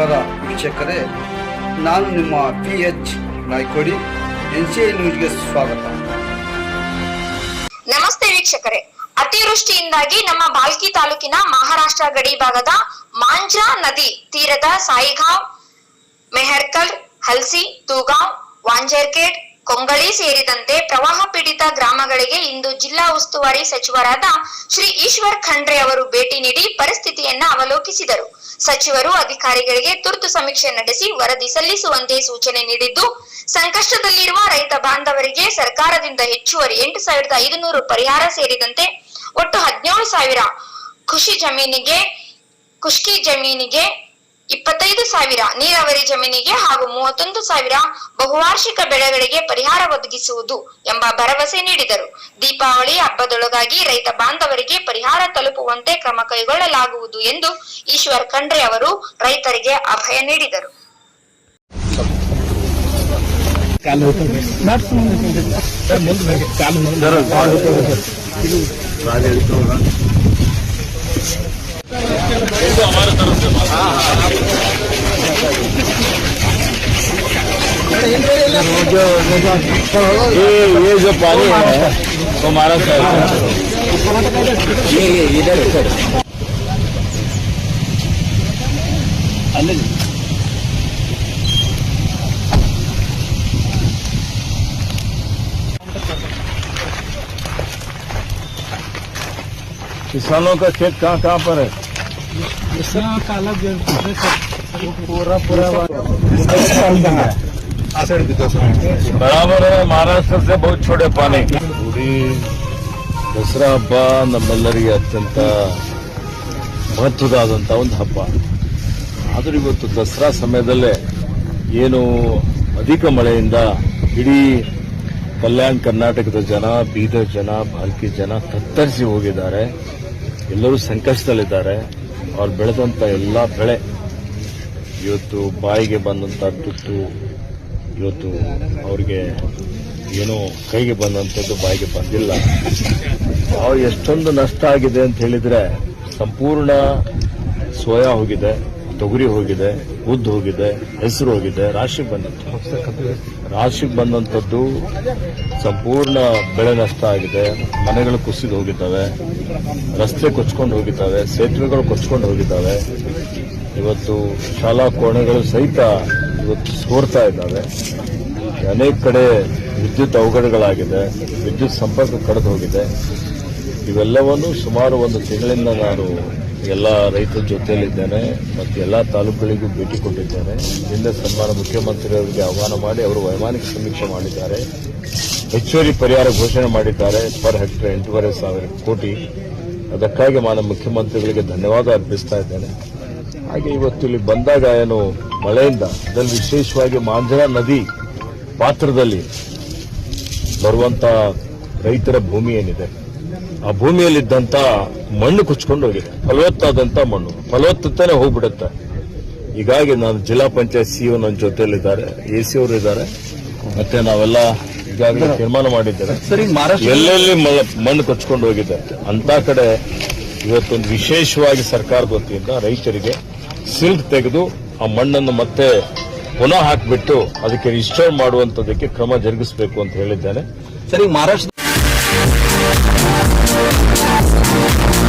ವೀಕ್ಷಕರೇ, ನಾನು ನಿಮ್ಮ P H Naikodi N C ನ್ಯೂಸ್ಗೆ ಸ್ವಾಗತ. ನಮಸ್ತೆ ವೀಕ್ಷಕರೇ. ಅತಿವೃಷ್ಟಿಯಿಂದಾಗಿ ನಮ್ಮ ಬಾಲ್ಕಿ ತಾಲೂಕಿನ ಮಹಾರಾಷ್ಟ್ರ ಗಡಿ ಭಾಗದ ಮಾಂಜ್ರಾ ನದಿ ತೀರದ ಸಾಯಿಗಾಂವ್, ಮೆಹರ್ಕಲ್, ಹಲ್ಸಿ, ತೂಗಾಂವ್ ವಾಂಜರ್ಕೇಡ್ ಕೊಂಗಳಿ ಸೇರಿದಂತೆ ಪ್ರವಾಹ ಪೀಡಿತ ಗ್ರಾಮಗಳಿಗೆ ಇಂದು ಜಿಲ್ಲಾ ಉಸ್ತುವಾರಿ ಸಚಿವರಾದ ಶ್ರೀ ಈಶ್ವರ್ ಖಂಡ್ರೆ ಅವರು ಭೇಟಿ ನೀಡಿ ಪರಿಸ್ಥಿತಿಯನ್ನ ಅವಲೋಕಿಸಿದರು. ಸಚಿವರು ಅಧಿಕಾರಿಗಳಿಗೆ ತುರ್ತು ಸಮೀಕ್ಷೆ ನಡೆಸಿ ವರದಿ ಸಲ್ಲಿಸುವಂತೆ ಸೂಚನೆ ನೀಡಿದ್ದು, ಸಂಕಷ್ಟದಲ್ಲಿರುವ ರೈತ ಬಾಂಧವರಿಗೆ ಸರ್ಕಾರದಿಂದ ಹೆಚ್ಚುವರಿ ಎಂಟು ಸಾವಿರದ ಐದುನೂರು ಪರಿಹಾರ ಸೇರಿದಂತೆ ಒಟ್ಟು ಹದಿನೇಳು ಸಾವಿರ ಕೃಷಿ ಜಮೀನಿಗೆ ಖುಷ್ಕಿ ಜಮೀನಿಗೆ ಇಪ್ಪತ್ತೈದು ಸಾವಿರ ನೀರಾವರಿ ಜಮೀನಿಗೆ ಹಾಗೂ ಮೂವತ್ತೊಂದು ಸಾವಿರ ಬಹುವಾರ್ಷಿಕ ಬೆಳೆಗಳಿಗೆ ಪರಿಹಾರ ಒದಗಿಸುವುದು ಎಂಬ ಭರವಸೆ ನೀಡಿದರು. ದೀಪಾವಳಿ ಹಬ್ಬದೊಳಗಾಗಿ ರೈತ ಬಾಂಧವರಿಗೆ ಪರಿಹಾರ ತಲುಪುವಂತೆ ಕ್ರಮ ಕೈಗೊಳ್ಳಲಾಗುವುದು ಎಂದು ಈಶ್ವರ್ ಖಂಡ್ರೆ ಅವರು ರೈತರಿಗೆ ಅಭಯ ನೀಡಿದರು. ये ये जो पानी है, वो हमारा ये इधर इधर किसानों का खेत कहाँ कहाँ पर है? ಬರಾಬರ ಮಹಾರಾಷ್ಟ್ರ ಸೆ ಬಹುತ್ ಛೋಡೆ ಪಾನಿ. ಗುಡಿ ದಸರಾ ಹಬ್ಬ ನಮ್ಮೆಲ್ಲರಿಗೆ ಅತ್ಯಂತ ಮಹತ್ವದಾದಂಥ ಒಂದು ಹಬ್ಬ. ಆದರೂ ಇವತ್ತು ದಸರಾ ಸಮಯದಲ್ಲೇ ಏನು ಅಧಿಕ ಮಳೆಯಿಂದ ಇಡೀ ಕಲ್ಯಾಣ ಕರ್ನಾಟಕದ ಜನ, ಬೀದರ್ ಜನ ಬಾಲ್ಕಿ ಜನ ತತ್ತರಿಸಿ ಹೋಗಿದ್ದಾರೆ. ಎಲ್ಲರೂ ಸಂಕಷ್ಟದಲ್ಲಿದ್ದಾರೆ. ಅವ್ರು ಬೆಳೆದಂಥ ಎಲ್ಲ ಬೆಳೆ ಇವತ್ತು ಬಾಯಿಗೆ ಬಂದಂಥ ತುತ್ತು, ಇವತ್ತು ಅವ್ರಿಗೆ ಏನೋ ಕೈಗೆ ಬಂದಂಥದ್ದು ಬಾಯಿಗೆ ಬಂದಿಲ್ಲ. ಅವ್ರು ಎಷ್ಟೊಂದು ನಷ್ಟ ಆಗಿದೆ ಅಂತ ಹೇಳಿದ್ರೆ ಸಂಪೂರ್ಣ ಸೋಯಾ ಹೋಗಿದೆ. ತೊಗರಿ ಹೋಗಿದೆ, ಉದ್ದು ಹೋಗಿದೆ, ಹೆಸರು ಹೋಗಿದೆ, ರಾಶಿ ಬಂದಿತ್ತು ರಾಶಿಗೆ ಬಂದಂಥದ್ದು ಸಂಪೂರ್ಣ ಬೆಳೆ ನಷ್ಟ ಆಗಿದೆ. ಮನೆಗಳು ಕುಸಿದು ಹೋಗಿದ್ದಾವೆ. ರಸ್ತೆ ಕೊಚ್ಕೊಂಡು ಹೋಗಿದ್ದಾವೆ. ಸೇತುವೆಗಳು ಕೊಚ್ಕೊಂಡು ಹೋಗಿದ್ದಾವೆ. ಇವತ್ತು ಶಾಲಾ ಕೋಣೆಗಳು ಸಹಿತ ಇವತ್ತು ಸೋರ್ತಾ ಇದ್ದಾವೆ. ಅನೇಕ ಕಡೆ ವಿದ್ಯುತ್ ಅವಘಡಗಳಾಗಿದೆ. ವಿದ್ಯುತ್ ಸಂಪರ್ಕ ಕಡಿದು ಹೋಗಿದೆ. ಇವೆಲ್ಲವನ್ನು ಸುಮಾರು ಒಂದು ತಿಂಗಳಿಂದ ನಾನು ಎಲ್ಲ ರೈತರ ಜೊತೆಯಲ್ಲಿದ್ದೇನೆ ಮತ್ತು ಎಲ್ಲ ತಾಲೂಕುಗಳಿಗೂ ಭೇಟಿ ಕೊಟ್ಟಿದ್ದೇನೆ. ಹಿಂದೆ ಸನ್ಮಾನ ಮುಖ್ಯಮಂತ್ರಿಯವರಿಗೆ ಆಹ್ವಾನ ಮಾಡಿ ಅವರು ವೈಮಾನಿಕ ಸಮೀಕ್ಷೆ ಮಾಡಿದ್ದಾರೆ. ಹೆಚ್ಚುವರಿ ಪರಿಹಾರ ಘೋಷಣೆ ಮಾಡಿದ್ದಾರೆ. ಪರ್ ಹೆಕ್ಟರ್ ಎಂಟೂವರೆ ಸಾವಿರ ಕೋಟಿ. ಅದಕ್ಕಾಗಿ ಮಾನ್ಯ ಮುಖ್ಯಮಂತ್ರಿಗಳಿಗೆ ಧನ್ಯವಾದ ಅರ್ಪಿಸ್ತಾ ಇದ್ದೇನೆ. ಹಾಗೆ ಇವತ್ತು ಇಲ್ಲಿ ಬಂದಾಗ ಏನು ಮಳೆಯಿಂದ ಅದರಲ್ಲಿ ವಿಶೇಷವಾಗಿ ಮಾಂಜನಾ ನದಿ ಪಾತ್ರದಲ್ಲಿ ಬರುವಂತ ರೈತರ ಭೂಮಿ ಏನಿದೆ? ಆ ಭೂಮಿಯಲ್ಲಿದ್ದಂತ ಮಣ್ಣು ಕುಚ್ಕೊಂಡು ಹೋಗಿದೆ. ಫಲವತ್ತಾದಂತ ಮಣ್ಣು. ಫಲವತ್ತತೆನೆ ಹೋಗ್ಬಿಡುತ್ತೆ. ಹೀಗಾಗಿ ನಾನು ಜಿಲ್ಲಾ ಪಂಚಾಯತ್ ಸಿಇಒ ನನ್ನ ಜೊತೆಯಲ್ಲಿದ್ದಾರೆ. ಎ ಸಿ ಅವರು ಇದ್ದಾರೆ. ಮತ್ತೆ ನಾವೆಲ್ಲ ಈಗಾಗಲೇ ತೀರ್ಮಾನ ಮಾಡಿದ್ದೇವೆ. ಎಲ್ಲೆಲ್ಲಿ ಮಣ್ಣು ಕೊಚ್ಕೊಂಡು ಹೋಗಿದೆ. ಅಂತ ಕಡೆ ಇವತ್ತೊಂದು ವಿಶೇಷವಾಗಿ ಸರ್ಕಾರದ ವತಿಯಿಂದ ರೈತರಿಗೆ ಸಿಲ್ಕ್ ತೆಗೆದು ಆ ಮಣ್ಣನ್ನು ಮತ್ತೆ ಪುನಃ ಹಾಕಿಬಿಟ್ಟು ಅದಕ್ಕೆ ರಿಸ್ಟೋರ್ ಮಾಡುವಂತದಕ್ಕೆ ಕ್ರಮ ಜರುಗಿಸಬೇಕು ಅಂತ ಹೇಳಿದ್ದೇನೆ. ಸರಿ ಮಹಾರಾಷ್ಟ್ರ Música